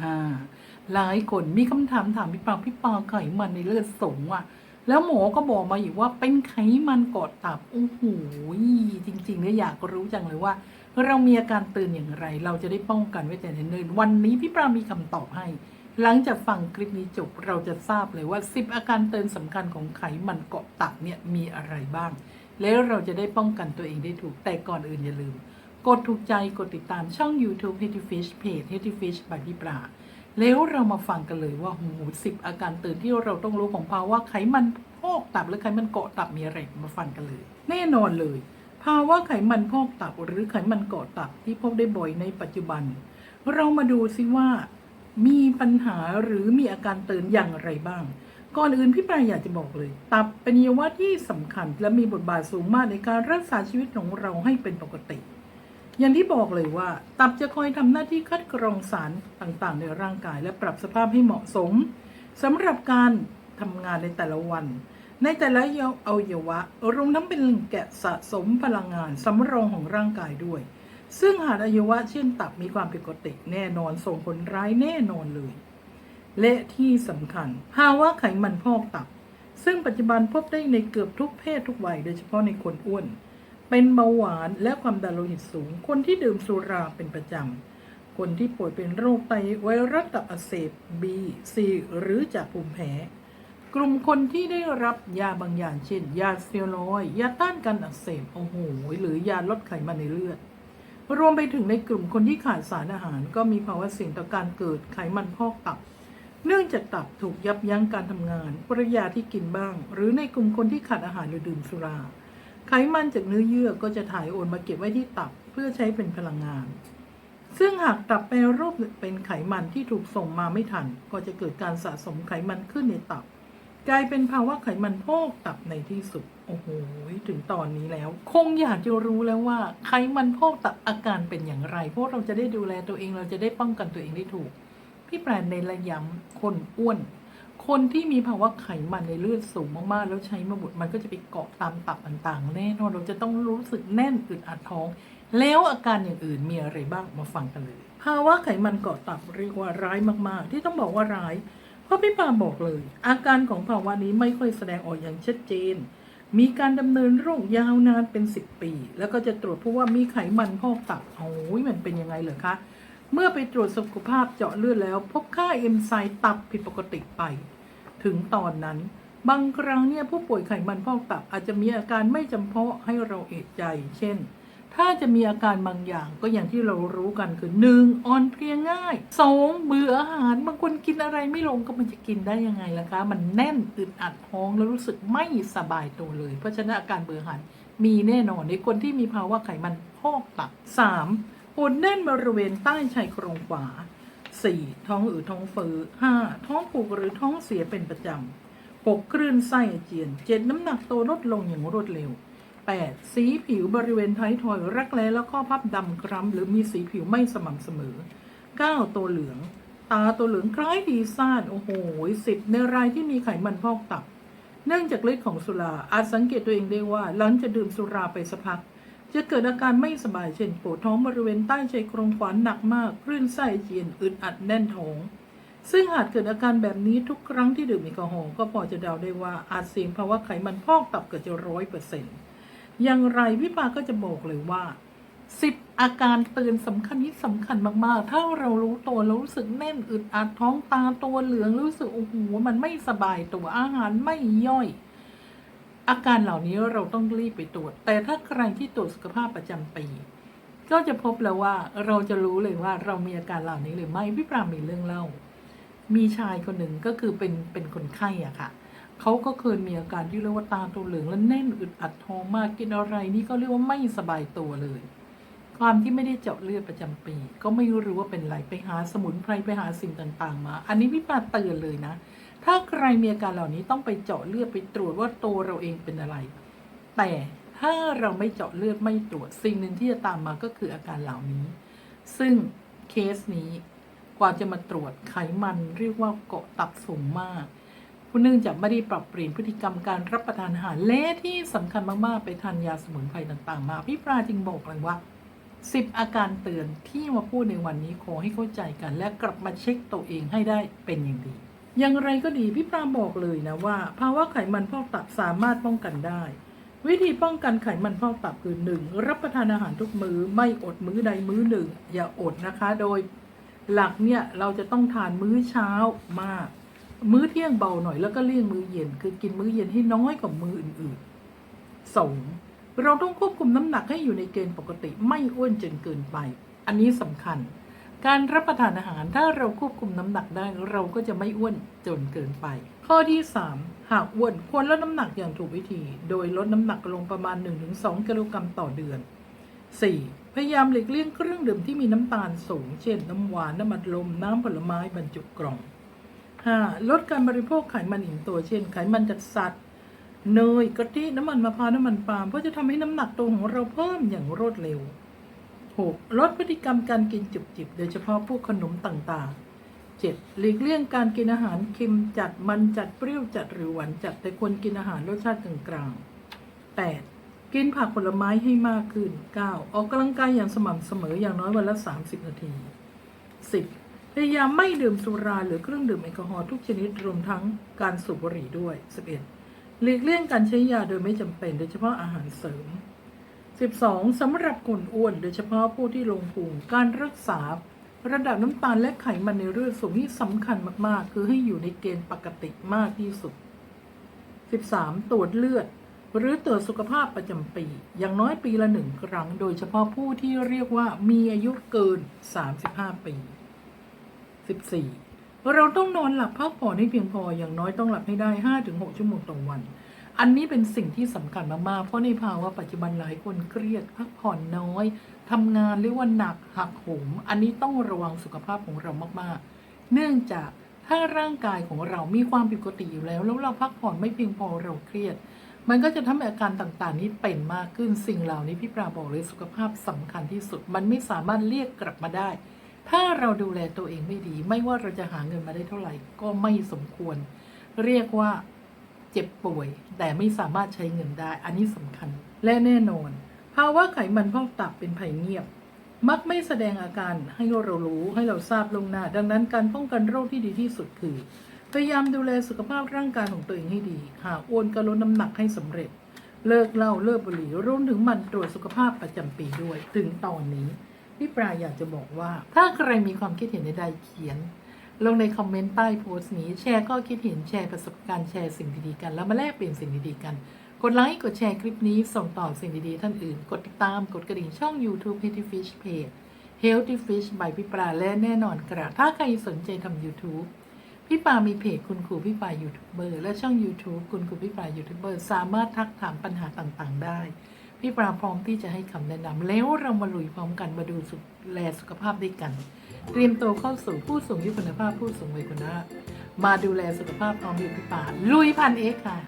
อ่าหลายคนมีคำถามถามพี่ปาพี่ปาไขมันในเลือดสูงอะ แล้วหมอก็บอกมาอีกว่าเป็นไขมันเกาะตับโอ้โหจริงๆเนี่ยอยากรู้จังเลยว่า เรามีอาการเตือนอย่างไร เราจะได้ป้องกันไว้แต่เนิ่นๆวันนี้พี่ปรามีคำตอบให้ หลังจากฟังคลิปนี้จบเราจะทราบเลยว่า 10 อาการเตือนสำคัญของไขมันเกาะตับเนี่ยมีอะไรบ้าง แล้วเราจะได้ป้องกันตัวเองได้ถูกแต่ก่อนอื่นอย่าลืม กดถูกใจกดติดตามช่อง YouTube Healthy Fish Page Healthy Fish by พี่ปราแล้วเรามาฟังกันเลยว่าหูสิบอาการเตือนที่เราต้องรู้ของภาวะไขมันพอกตับหรือไขมันเกาะตับมีอะไรมาฟังกันเลย แน่นอนเลย ภาวะไขมันพอกตับหรือไขมันเกาะตับที่พบได้บ่อยในปัจจุบัน เรามาดูซิว่า มีปัญหาหรือมีอาการเตือนอย่างไรบ้าง ก่อนอื่นพี่ปรายอยากจะบอกเลย ตับเป็นอวัยวะที่สำคัญ และมีบทบาทสูงมากในการรักษาชีวิตของเราให้เป็นปกติ อย่างที่บอกเลยว่า ตับจะคอยทำหน้าที่คัดกรองสารต่างๆ ในร่างกาย และปรับสภาพให้เหมาะสมสำหรับการทำงานในแต่ละวัน ในแต่ละอวัยวะรวมทั้งเป็นแหล่งแกะสะสมพลังงานสำรองของร่างกายด้วย ซึ่งหากอวัยวะเช่นตับมีความผิดปกติแน่นอนส่งผลร้ายแน่นอนเลย และที่สำคัญภาวะไขมันพอกตับ ซึ่งปัจจุบันพบได้ในเกือบทุกเพศทุกวัยโดยเฉพาะในคนอ้วน เป็นเบาหวานและความดันโลหิตสูง คนที่ดื่มสุราเป็นประจำ คนที่ป่วยเป็นโรคไตไวรัสตับอักเสบ B C หรือจากภูมิแพ้ กลุ่มคนที่ได้รับยาบางอย่างเช่น ยาสเตียรอย ยาต้านการอักเสบโอ้โหหรือยาลดไขมันในเลือด รวมไปถึงในกลุ่มคนที่ขาดสารอาหาร ก็มีภาวะเสี่ยงต่อการเกิดไขมันพอกตับ เนื่องจากตับถูกยับยั้งการทำงานปริยาที่กินบ้าง หรือในกลุ่มคนที่ขาดอาหารหรือดื่มสุรา ไขมันจากเนื้อเยื่อก็จะถ่ายโอนมาเก็บไว้ที่ตับเพื่อใช้เป็นพลังงาน ซึ่งหากตับแปรรูปเป็นไขมันที่ถูกส่งมาไม่ทัน ก็จะเกิดการสะสมไขมันขึ้นในตับ กลายเป็นภาวะไขมันพอกตับในที่สุด โอ้โห ถึงตอนนี้แล้ว คงอยากจะรู้แล้วว่า ไขมันพอกตับอาการเป็นอย่างไรเพราะเราจะได้ดูแลตัวเองเราจะได้ป้องกันตัวเองได้ถูก พี่แปรในระยำคนอ้วน คนที่มีภาวะไขมันในเลือดสูงมากๆ แล้วใช้มาบุดมันก็จะไปเกาะตามตับต่างๆ แน่นอนเราจะต้องรู้สึกแน่นอึดอัดท้อง แล้วอาการอย่างอื่นมีอะไรบ้างมาฟังกันเลย ภาวะไขมันเกาะตับเรียกว่าร้ายมากๆ ที่ต้องบอกว่าร้าย เพราะพี่ปาบอกเลย อาการของภาวะนี้ไม่ค่อยแสดงออกอย่างชัดเจน มีการดำเนินโรคยาวนานเป็น 10 ปี แล้วก็จะตรวจเพราะว่ามีไขมันพอกตับโอ้ยมันเป็นยังไงเหรอคะเมื่อไปตรวจสุขภาพเจาะเลือดแล้ว พบค่าเอนไซม์ตับผิดปกติไป ถึงตอนนั้น บางครั้งเนี่ยผู้ป่วยไขมันพอกตับอาจจะมีอาการไม่จำเพาะให้เราเอะใจ เช่น ถ้าจะมีอาการบางอย่างก็อย่างที่เรารู้กันคือหนึ่งอ่อนเพลียง่ายสองเบื่ออาหารบางคนกินอะไรไม่ลงก็มันจะกินได้ยังไงล่ะคะ มันแน่นอึดอัดท้องแล้วรู้สึกไม่สบายตัวเลย เพราะฉะนั้นอาการเบื่ออาหารมีแน่นอนในคนที่มีภาวะไขมันพอกตับสามปวดแน่นบริเวณใต้ชายโครงขวา สี่ท้องอืดท้องเฟ้อห้าท้องผูกหรือท้องเสียเป็นประจำหกคลื่นไส้อาเจียนเจ็ดน้ำหนักตัวลดลงอย่างรวดเร็ว 8. สีผิวบริเวณท้ายทอยรักแร้และข้อพับดำคล้ำหรือมีสีผิวไม่สม่ำเสมอ 9. ตัวเหลือง ตาตัวเหลืองคล้ายดีซ่านโอ้โหสิบในรายที่มีไขมันพอกตับ เนื่องจากฤทธิ์ของสุราอาจสังเกตตัวเองได้ว่าหลังจะดื่มสุราไปสักพัก จะเกิดอาการไม่สบายเช่นปวดท้องบริเวณใต้ชายโครงขวานหนักมากคลื่นไส้เจียนอึดอัดแน่นท้อง ซึ่งหากเกิดอาการแบบนี้ทุกครั้งที่ดื่มแอลกอฮอล์ก็พอจะเดาได้ว่าอาจเสี่ยงภาวะไขมันพอกตับเกิดจะร้อยเปอร์เซ็นต์อย่างไรพี่ปาก็จะบอกเลยว่าสิบอาการเตือนสำคัญที่สำคัญมากๆ ถ้าเรารู้ตัวแล้วรู้สึกแน่นอึดอัดท้องตาตัวเหลืองรู้สึกโอ้โหมันไม่สบายตัวอาหารไม่ย่อย อาการเหล่านี้เราต้องรีบไปตรวจ แต่ถ้าใครที่ตรวจสุขภาพประจำปี ก็จะพบแล้วว่าเราจะรู้เลยว่าเรามีอาการเหล่านี้หรือไม่พี่ปรามีเรื่องเล่า มีชายคนหนึ่งก็คือเป็นเป็นคนไข้อะค่ะเขาก็เคยมีอาการที่เรียกว่าตาตัวเหลืองและแน่นอึดอัดท้องมากกินอะไรนี่ก็เรียกว่าไม่สบายตัวเลย ความที่ไม่ได้เจาะเลือดประจำปี ก็ไม่รู้ว่าเป็นไรไปหาสมุนไพรไปหาสิ่งต่างๆ มา อันนี้พี่ปาเตือนเลยนะ ถ้าใครมีอาการเหล่านี้ต้องไปเจาะเลือดไปตรวจว่าตัวเราเองเป็นอะไร แต่ถ้าเราไม่เจาะเลือดไม่ตรวจสิ่งหนึ่งที่จะตามมาก็คืออาการเหล่านี้ ซึ่งเคสนี้กว่าจะมาตรวจไขมันเรียกว่าเกาะตับสูงมากผู้เนื่องจากไม่ได้ปรับเปลี่ยนพฤติกรรมการรับประทานอาหารและที่สำคัญมากๆ ไปทานยาสมุนไพรต่างๆ มาพี่ปราจึงบอกเลยว่า10อาการเตือนที่มาพูดในวันนี้ขอให้เข้าใจกัน และกลับมาเช็คตัวเองให้ได้เป็นอย่างดี อย่างไรก็ดีพี่ปรามบอกเลยนะว่า ภาวะไขมันพอกตับสามารถป้องกันได้ วิธีป้องกันไขมันพอกตับคือหนึ่งรับประทานอาหารทุกมือ้อไม่อดมื้อใดมื้อหนึ่ง อย่าอดนะคะ โดยหลักเนี่ยเราจะต้องทานมื้อเช้ามาก มื้อเที่ยงเบาหน่อยแล้วก็เลี่ยงมื้อเย็น คือกินมื้อเย็นให้น้อยกว่ามื้ออื่นๆสองเราต้องควบคุมน้ำหนักให้อยู่ในเกณฑ์ปกติไม่อ้วนจนเกินไป อันนี้สำคัญ การรับประทานอาหารถ้าเราควบคุมน้ำหนักได้เราก็จะไม่อ้วนจนเกินไป ข้อที่ 3 หากอ้วนควรลดน้ำหนักอย่างถูกวิธี โดยลดน้ำหนักลงประมาณ 1-2กิโลกรัมต่อเดือน 4. พยายามหลีกเลี่ยงเครื่องดื่มที่มีน้ำตาลสูง เช่น น้ำหวาน น้ำมันลม น้ำผลไม้บรรจุกล่อง 5. ลดการบริโภคไขมันอิ่มตัว เช่น ไขมันจากสัตว์ เนยกะทิน้ำมันมะพร้าวน้ำมันปาล์มเพราะจะทำให้น้ำหนักตัวของเราเพิ่มอย่างรวดเร็ว 6. ลดพฤติกรรมการกินจุบจิบ โดยเฉพาะพวกขนมต่างๆ 7. หลีกเลี่ยงการกินอาหารเค็มจัดมันจัดเปรี้ยวจัดหรือหวานจัดแต่ควรกินอาหารรสชาติกลางๆ 8. กินผักผลไม้ให้มากขึ้น 9. ออกกำลังกายอย่างสม่ำเสมออย่างน้อยวันละ 30 นาที 10. พยายามไม่ดื่มสุราหรือเครื่องดื่มแอลกอฮอล์ทุกชนิดรวมทั้งการสูบบุหรี่ด้วย 11. หลีกเลี่ยงการใช้ยาโดยไม่จำเป็น โดยเฉพาะอาหารเสริม 12. สำหรับคนอ้วน โดยเฉพาะผู้ที่ลงพุงการรักษา ระดับน้ำตาลและไขมันในเลือดสูงนี่สำคัญมาก ๆ คือให้อยู่ในเกณฑ์ปกติมากที่สุด 13. ตรวจเลือด หรือตรวจสุขภาพประจำปี อย่างน้อยปีละหนึ่งครั้ง โดยเฉพาะผู้ที่เรียกว่ามีอายุเกิน 35 ปี 14. เราต้องนอนหลับพักผ่อนให้เพียงพออย่างน้อยต้องหลับให้ได้ 5-6 ชั่วโมงต่อวัน อันนี้เป็นสิ่งที่สำคัญมากๆ เพราะในภาวะปัจจุบันหลายคนเครียดพักผ่อนน้อยทำงานเรียกว่าหนักหักโหม อันนี้ต้องระวังสุขภาพของเรามากๆ เนื่องจากถ้าร่างกายของเรามีความผิดปกติอยู่แล้ว แล้วเราพักผ่อนไม่เพียงพอเราเครียด มันก็จะทำให้อาการต่างๆ นี้เป็นมากขึ้นสิ่งเหล่านี้พี่ปราบอกเลยสุขภาพสำคัญที่สุด มันไม่สามารถเรียกกลับมาได้ ถ้าเราดูแลตัวเองไม่ดี ไม่ว่าเราจะหาเงินมาได้เท่าไหร่ ก็ไม่สมควร เรียกว่า เจ็บป่วย แต่ไม่สามารถใช้เงินได้ อันนี้สำคัญ และแน่นอน ภาวะไขมันพอกตับเป็นภัยเงียบ มักไม่แสดงอาการให้เรารู้ให้เราทราบลงหน้า ดังนั้นการป้องกันโรคที่ดีที่สุดคือ พยายามดูแลสุขภาพร่างกายของตัวเองให้ดี หากอ้วนก็ลดน้ำหนักให้สำเร็จ เลิกเหล้าเลิกบุหรี่รวมถึงมันตรวจสุขภาพประจำปีด้วย ถึงตอนนี้พี่ปราอยากจะบอกว่า ถ้าใครมีความคิดเห็นใดๆเขียน ลงในคอมเมนต์ใต้โพสต์นี้ แชร์ก็คิดเห็นแชร์ประสบการณ์แชร์สิ่งดีๆกัน แล้วมาแลกเปลี่ยนสิ่งดีๆกัน กดไลค์ กดแชร์คลิปนี้ส่งต่อสิ่งดีๆท่านอื่น กดติดตามกดกระดิ่งช่อง YouTube Healthy Fish Page Healthy Fish by พี่ปราและแน่นอนกระถ้าใครสนใจทำ YouTube พี่ปามีเพจคุณครูพี่ปายูทูบเบอร์และช่อง YouTube คุณครูพี่ปายูทูบเบอร์สามารถทักถามปัญหาต่างๆ ได้ พี่ปราพร้อมที่จะให้คำแนะนำแล้วเรามาลุยพร้อมกันมาดูสุขแลสุขภาพด้วยกัน เตรียมตัวเข้าสู่ผู้สูงอายุคุณภาพผู้สูงวัยคุณภาพมาดูแลสุขภาพพร้อมอยู่พี่ปาลุยพันเอกค่ะ